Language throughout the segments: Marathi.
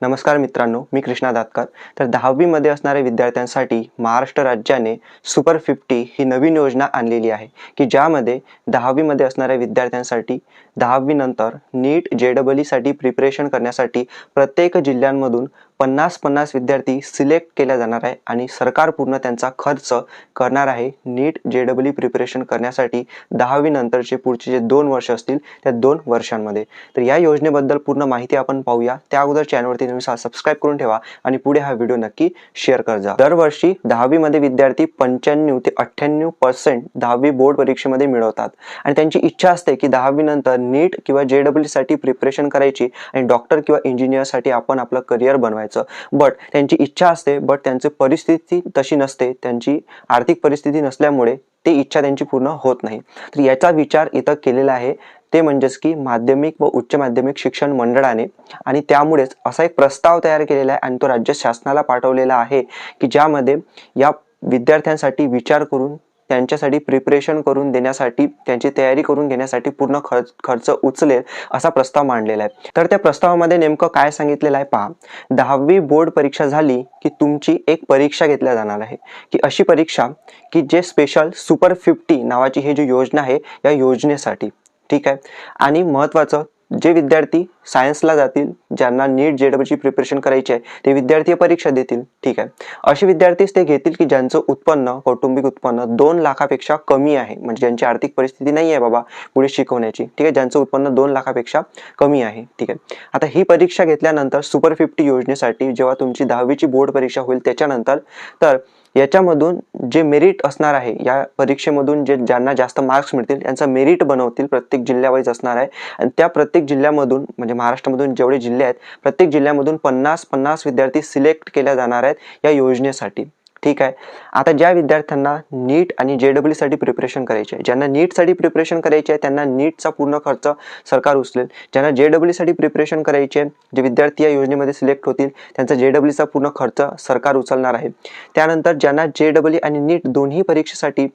नमस्कार मित्रांनो मी कृष्णा दातकर. तर दहावीमध्ये असणाऱ्या विद्यार्थ्यांसाठी महाराष्ट्र राज्याने सुपर फिफ्टी ही नवीन योजना आणलेली आहे की ज्यामध्ये दहावीमध्ये असणाऱ्या विद्यार्थ्यांसाठी दहावीनंतर नीट जे डबल ईसाठी प्रिपरेशन करण्यासाठी प्रत्येक जिल्ह्यांमधून पन्नास पन्नास विद्यार्थी सिलेक्ट केल्या जाणार आहे आणि सरकार पूर्ण त्यांचा खर्च करणार आहे. नीट जे डबल ई प्रिपरेशन करण्यासाठी दहावीनंतरचे पुढचे जे दोन वर्ष असतील त्या दोन वर्षांमध्ये. तर या योजनेबद्दल पूर्ण माहिती आपण पाहूया. त्या अगोदर चॅनलवरती तुम्ही सबस्क्राईब करून ठेवा आणि पुढे हा व्हिडिओ नक्की शेअर कर जा दरवर्षी दहावीमध्ये विद्यार्थी पंच्याण्णव ते अठ्ठ्याण्णव पर्सेंट दहावी बोर्ड परीक्षेमध्ये मिळवतात. आणि त्यांची इच्छा असते की दहावी नंतर नीट किंवा जे डबलसाठी प्रिपरेशन करायची आणि डॉक्टर किंवा इंजिनियरसाठी आपण आपलं करिअर बनवायचं. बट त्यांची इच्छा असते बट त्यांची परिस्थिती तशी नसते. त्यांची आर्थिक परिस्थिती नसल्यामुळे ती इच्छा त्यांची पूर्ण होत नाही. तर याचा विचार इथं केलेला आहे. ते म्हणजेच की माध्यमिक व उच्च माध्यमिक शिक्षण मंडळाने. आणि त्यामुळेच असा एक प्रस्ताव तयार केलेला आहे आणि तो राज्य शासनाला पाठवलेला आहे की ज्यामध्ये या विद्यार्थ्यांसाठी विचार करून त्यांच्यासाठी प्रिपरेशन करून देण्यासाठी त्यांची तयारी करून घेण्यासाठी पूर्ण खर्च खर्च उचलेल असा प्रस्ताव मांडलेला आहे. तर त्या प्रस्तावामध्ये नेमकं काय सांगितलेलं आहे पहा. दहावी बोर्ड परीक्षा झाली की तुमची एक परीक्षा घेतल्या जाणार आहे. की अशी परीक्षा की जे स्पेशल सुपर फिफ्टी नावाची ही जी योजना आहे या योजनेसाठी. ठीक आहे? आणि महत्त्वाचं जे विद्यार्थी सायन्सला जातील ज्यांना नीट जे डबलची प्रिपरेशन करायची आहे ते विद्यार्थी परीक्षा देतील ठीक आहे? असे विद्यार्थीच ते घेतील की ज्यांचं उत्पन्न कौटुंबिक उत्पन्न दोन लाखापेक्षा कमी आहे. म्हणजे ज्यांची आर्थिक परिस्थिती नाही आहे बाबा पुढे शिकवण्याची ठीक आहे? ज्यांचं उत्पन्न दोन लाखापेक्षा कमी आहे ठीक आहे? आता ही परीक्षा घेतल्यानंतर सुपर फिफ्टी योजनेसाठी जेव्हा तुमची दहावीची बोर्ड परीक्षा होईल त्याच्यानंतर तर याच्यामधून जे मेरिट असणार आहे या परीक्षेमधून जे ज्यांना जास्त मार्क्स मिळतील त्यांचं मेरिट बनवतील प्रत्येक जिल्ह्यावाईज असणार आहे. आणि त्या प्रत्येक जिल्ह्यामधून म्हणजे महाराष्ट्रामधून जेवढे जिल्हे आहेत प्रत्येक जिल्ह्यामधून पन्नास पन्नास विद्यार्थी सिलेक्ट केल्या जाणार आहेत या योजनेसाठी. ठीक आहे. आता ज्या विद्यार्थ्यांना नीट आणि जे डब्ल्यूसाठी प्रिपरेशन करायचे आहे ज्यांना नीटसाठी प्रिपरेशन करायचे आहे त्यांना नीटचा पूर्ण खर्च सरकार उचलेल. ज्यांना जे डब्ल्यूसाठी प्रिपरेशन करायचे आहे जे विद्यार्थी या योजनेमध्ये सिलेक्ट होतील त्यांचा जे डब्ल्यूचा पूर्ण खर्च सरकार उचलणार आहे. त्यानंतर ज्यांना जे डब्ल्यू आणि नीट दोन्ही परीक्षेसाठी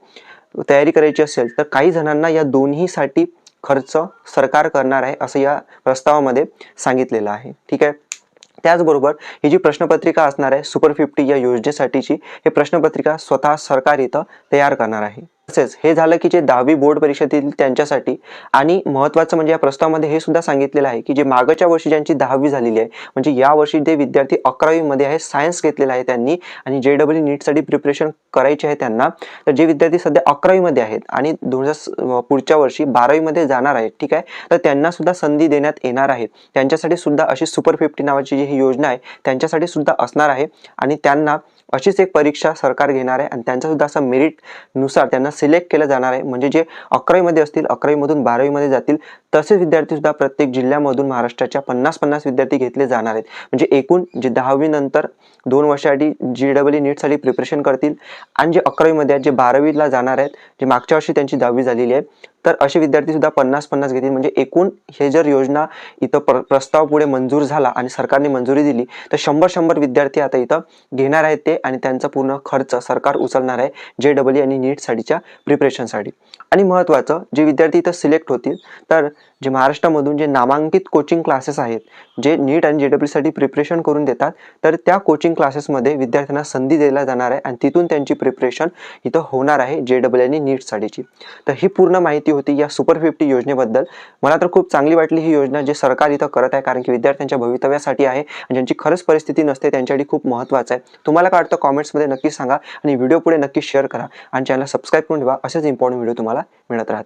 तयारी करायची असेल तर काही जणांना या दोन्हीसाठी खर्च सरकार करणार आहे असं या प्रस्तावामध्ये सांगितलेलं आहे. ठीक आहे. त्याचबरोबर ही जी प्रश्नपत्रिका असणार आहे सुपर फिफ्टी या योजनेसाठीची हे प्रश्नपत्रिका स्वतः सरकार इथं तयार करणार आहे. तसेच हे झालं की जे दहावी बोर्ड परीक्षेतील त्यांच्यासाठी आणि महत्त्वाचं म्हणजे या प्रस्तावामध्ये हे सुद्धा सांगितलेलं आहे की जे मागच्या वर्षी ज्यांची दहावी झालेली आहे म्हणजे या वर्षी जे विद्यार्थी अकरावीमध्ये आहे सायन्स घेतलेलं आहे त्यांनी आणि जे डब्ल्यू नीटसाठी प्रिपरेशन करायचे आहे त्यांना तर जे विद्यार्थी सध्या अकरावीमध्ये आहेत आणि दोन हजार पुढच्या वर्षी बारावीमध्ये जाणार आहेत ठीक आहे? तर त्यांना सुद्धा संधी देण्यात येणार आहे. त्यांच्यासाठी सुद्धा अशी सुपर फिफ्टी नावाची जी ही योजना आहे त्यांच्यासाठी सुद्धा असणार आहे आणि त्यांना अशीच एक परीक्षा सरकार घेणार आहे आणि त्यांचा सुद्धा असं मेरिटनुसार त्यांना सिलेक्ट केलं जाणार आहे. म्हणजे जे अकरावीमध्ये असतील अकरावीमधून बारावीमध्ये जातील तसेच विद्यार्थी सुद्धा प्रत्येक जिल्ह्यामधून महाराष्ट्राच्या पन्नास पन्नास विद्यार्थी घेतले जाणार आहेत. म्हणजे एकूण जे दहावी नंतर दोन वर्षासाठी जी डबल ई नीटसाठी प्रिपरेशन करतील आणि जे अकरावीमध्ये आहेत जे बारावीला जाणार आहेत जे मागच्या वर्षी त्यांची दहावी झालेली आहे तर असे विद्यार्थी सुद्धा पन्नास पन्नास घेतील. म्हणजे एकूण हे जर योजना इथं प्र प्रस्ताव पुढे मंजूर झाला आणि सरकारने मंजुरी दिली तर शंभर शंभर विद्यार्थी आता इथं घेणार आहेत ते आणि त्यांचा पूर्ण खर्च सरकार उचलणार आहे जे डबल आणि नीटसाठीच्या प्रिपरेशनसाठी. आणि महत्त्वाचं जे विद्यार्थी इथं सिलेक्ट होतील तर जे महाराष्ट्रामधून जे नामांकित कोचिंग क्लासेस आहेत जे नीट आणि जे डब्ल्यूसाठी प्रिपरेशन करून देतात तर त्या कोचिंग क्लासेसमध्ये विद्यार्थ्यांना संधी दिला जाणार आहे आणि तिथून त्यांची प्रिपरेशन इथं होणार आहे जे डबल आणि नीटसाठीची तर ही पूर्ण माहिती होती या सुपर फिफ्टी योजनेबद्दल. मला तर खूप चांगली वाटली ही योजना जे सरकार इथं करत आहे कारण की विद्यार्थ्यांच्या भवितव्यासाठी आहे आणि ज्यांची खरंच परिस्थिती नसते त्यांच्यासाठी खूप महत्त्वाचं आहे. तुम्हाला काय वाटतं कॉमेंट्समध्ये नक्की सांगा आणि व्हिडिओ पुढे नक्की शेअर करा आणि चॅनल सबस्क्राईब करून ठेवा. असेच इम्पॉर्टंट व्हिडिओ तुम्हाला मिळत राहतील.